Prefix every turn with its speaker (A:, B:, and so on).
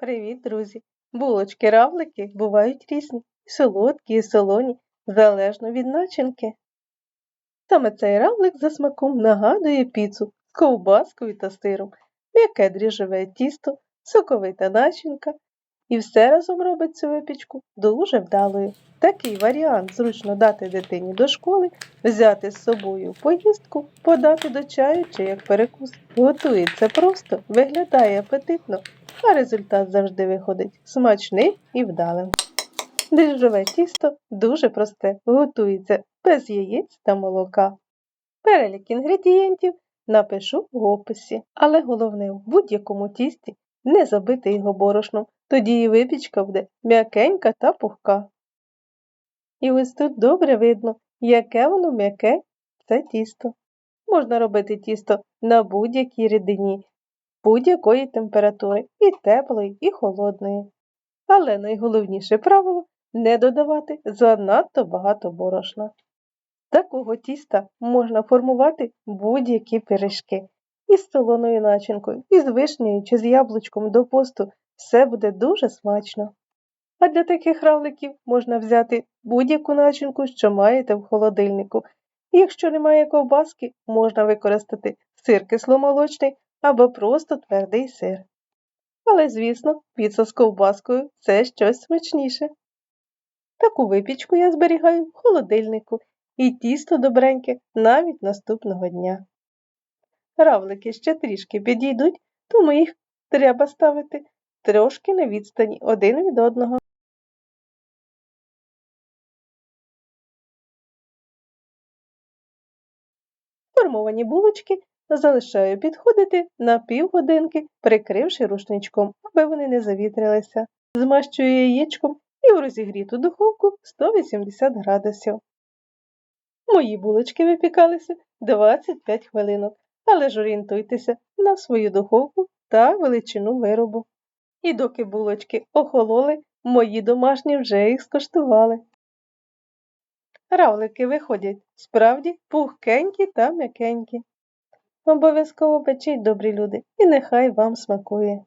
A: Привіт, друзі! Булочки равлики бувають різні, солодкі, і солоні, залежно від начинки. Саме цей равлик за смаком нагадує піцу з ковбаскою та сиром, м'яке дріжджове тісто, соковита начинка. І все разом робить цю випічку дуже вдалою. Такий варіант зручно дати дитині до школи, взяти з собою поїздку, подати до чаю чи як перекус. Готується просто, виглядає апетитно, а результат завжди виходить смачним і вдалим. Дріжджове тісто дуже просте, готується без яєць та молока. Перелік інгредієнтів напишу в описі, але головне в будь-якому тісті не забити його борошном, тоді і випічка буде м'якенька та пухка. І ось тут добре видно, яке воно м'яке це тісто. Можна робити тісто на будь-якій рідині, будь-якої температури, і теплої, і холодної. Але найголовніше правило не додавати занадто багато борошна. Такого тіста можна формувати будь-які пиріжки. Із солоною начинкою, із вишнею чи з яблучком до посту все буде дуже смачно. А для таких равликів можна взяти будь-яку начинку, що маєте в холодильнику. Якщо немає ковбаски, можна використати сир кисломолочний або просто твердий сир. Але, звісно, піца з ковбаскою це щось смачніше. Таку випічку я зберігаю в холодильнику і тісто добреньке навіть наступного дня. Равлики ще трішки підійдуть, тому їх треба ставити трошки на відстані один від одного. Формовані булочки залишаю підходити на півгодинки, прикривши рушничком, аби вони не завітрилися. Змащую яєчком і в розігріту духовку 180 градусів. Мої булочки випікалися 25 хвилинок, але ж орієнтуйтеся на свою духовку та величину виробу. І доки булочки охололи, мої домашні вже їх скоштували. Равлики виходять справді пухкенькі та м'якенькі. Обов'язково печіть, добрі люди, і нехай вам смакує.